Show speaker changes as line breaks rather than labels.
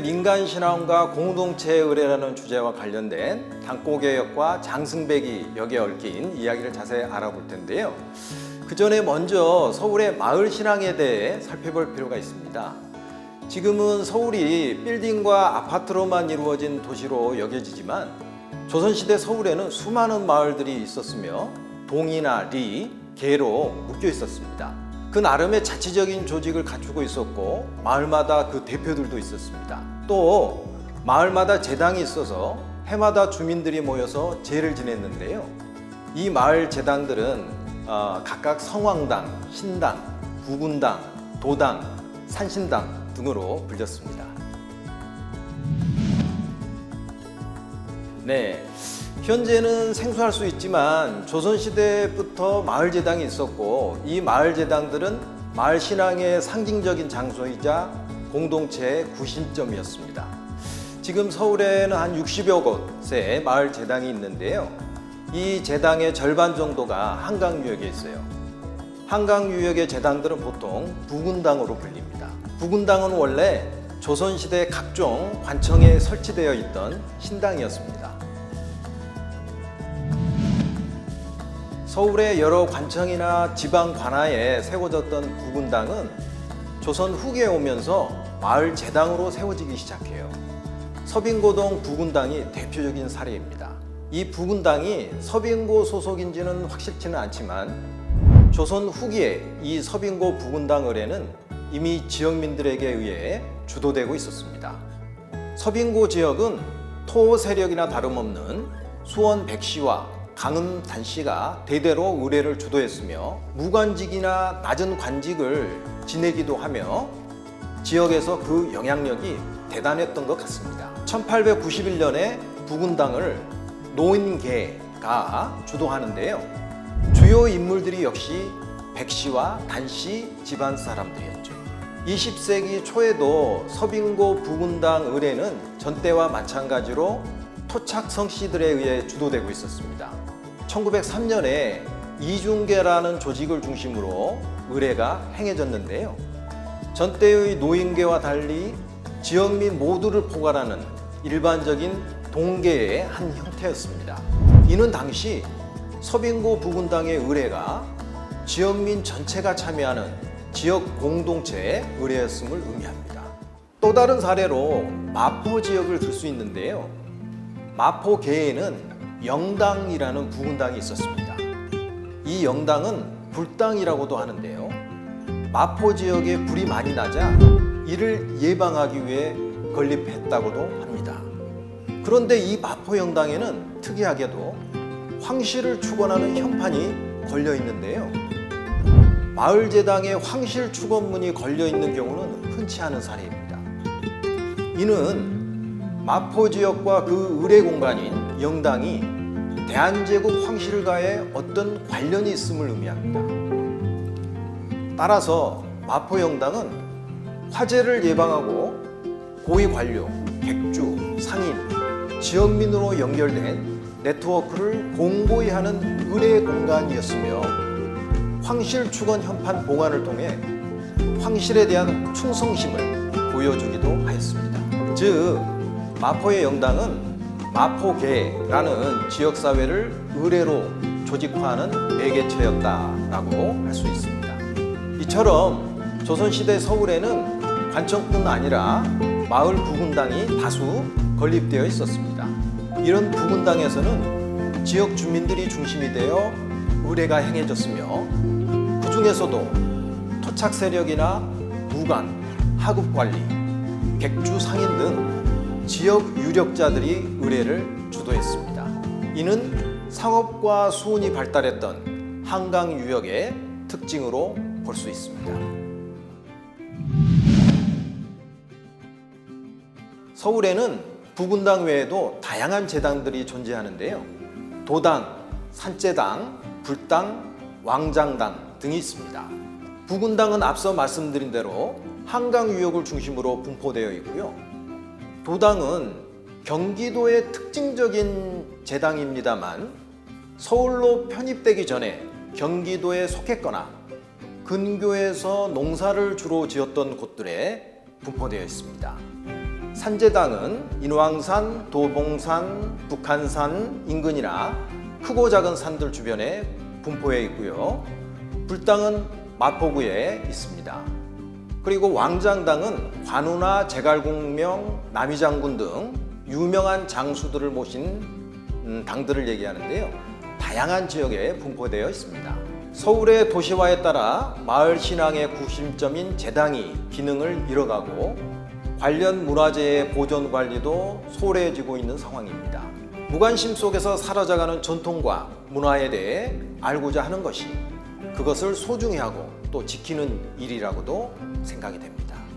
민간 신앙과 공동체 의뢰라는 주제와 관련된 당고 개혁과 장승백이 여기에 얽힌 이야기를 자세히 알아볼 텐데요. 그 전에 먼저 서울의 마을 신앙에 대해 살펴볼 필요가 있습니다. 지금은 서울이 빌딩과 아파트로만 이루어진 도시로 여겨지지만 조선시대 서울에는 수많은 마을들이 있었으며 동이나 리, 계로 묶여 있었습니다. 그 나름의 자치적인 조직을 갖추고 있었고 마을마다 그 대표들도 있었습니다. 또 마을마다 제당이 있어서 해마다 주민들이 모여서 제를 지냈는데요. 이 마을 제당들은 어, 각각 성왕당, 신당, 부군당, 도당, 산신당 등으로 불렸습니다. 네. 현재는 생소할 수 있지만 조선시대부터 마을 제당이 있었고 이 마을 제당들은 마을 신앙의 상징적인 장소이자 공동체의 구심점이었습니다. 지금 서울에는 한 60여 곳의 마을 제당이 있는데요. 이 제당의 절반 정도가 한강 유역에 있어요. 한강 유역의 제당들은 보통 부군당으로 불립니다. 부군당은 원래 조선시대 각종 관청에 설치되어 있던 신당이었습니다. 서울의 여러 관청이나 지방 관하에 세워졌던 부군당은 조선 후기에 오면서 마을 제당으로 세워지기 시작해요. 서빙고동 부군당이 대표적인 사례입니다. 이 부군당이 서빙고 소속인지는 확실치는 않지만 조선 후기에 이 서빙고 부군당 의뢰는 이미 지역민들에게 의해 주도되고 있었습니다. 서빙고 지역은 토 세력이나 다름없는 수원 백씨와 강은 단씨가 대대로 의뢰를 주도했으며 무관직이나 낮은 관직을 지내기도 하며 지역에서 그 영향력이 대단했던 것 같습니다. 1891년에 부군당을 노인계가 주도하는데요. 주요 인물들이 역시 백씨와 단씨 집안 사람들이었죠. 20세기 초에도 서빙고 부군당 의뢰는 전때와 마찬가지로 토착성 씨들에 의해 주도되고 있었습니다. 1903년에 이중계라는 조직을 중심으로 의뢰가 행해졌는데요. 전때의 노인계와 달리 지역민 모두를 포괄하는 일반적인 동계의 한 형태였습니다. 이는 당시 서빙고 부군당의 의뢰가 지역민 전체가 참여하는 지역 공동체의 의뢰였음을 의미합니다. 또 다른 사례로 마포 지역을 들 수 있는데요. 마포계에는 영당이라는 부군당이 있었습니다. 이 영당은 불당이라고도 하는데요. 마포 지역에 불이 많이 나자 이를 예방하기 위해 건립했다고도 합니다. 그런데 이 마포 영당에는 특이하게도 황실을 축원하는 현판이 걸려 있는데요. 마을 제당에 황실 축원문이 걸려 있는 경우는 흔치 않은 사례입니다. 이는 마포 지역과 그 의뢰 공간인 영당이 대한제국 황실과의 어떤 관련이 있음을 의미합니다. 따라서 마포 영당은 화재를 예방하고 고위 관료, 객주, 상인, 지역민으로 연결된 네트워크를 공고히 하는 의뢰 공간이었으며 황실 축원 현판 봉안을 통해 황실에 대한 충성심을 보여주기도 하였습니다. 즉 마포의 영당은 마포계라는 지역사회를 의뢰로 조직화하는 매개체였다라고 할 수 있습니다. 이처럼 조선시대 서울에는 관청뿐 아니라 마을 부군당이 다수 건립되어 있었습니다. 이런 부군당에서는 지역 주민들이 중심이 되어 의뢰가 행해졌으며 그 중에서도 토착 세력이나 무관, 하급 관리, 객주 상인 등 지역 유력자들이 의뢰를 주도했습니다. 이는 상업과 수운이 발달했던 한강 유역의 특징으로 볼 수 있습니다. 서울에는 부군당 외에도 다양한 재당들이 존재하는데요. 도당, 산재당, 불당, 왕장당 등이 있습니다. 부군당은 앞서 말씀드린 대로 한강 유역을 중심으로 분포되어 있고요. 도당은 경기도의 특징적인 재당입니다만 서울로 편입되기 전에 경기도에 속했거나 근교에서 농사를 주로 지었던 곳들에 분포되어 있습니다. 산제당은 인왕산, 도봉산, 북한산 인근이나 크고 작은 산들 주변에 분포해 있고요. 불당은 마포구에 있습니다. 그리고 왕장당은 관우나 제갈공명, 남이장군 등 유명한 장수들을 모신 음, 당들을 얘기하는데요. 다양한 지역에 분포되어 있습니다. 서울의 도시화에 따라 마을 신앙의 구심점인 제당이 기능을 잃어가고 관련 문화재의 보존 관리도 소홀해지고 있는 상황입니다. 무관심 속에서 사라져가는 전통과 문화에 대해 알고자 하는 것이 그것을 소중히 하고 또 지키는 일이라고도 생각이 됩니다.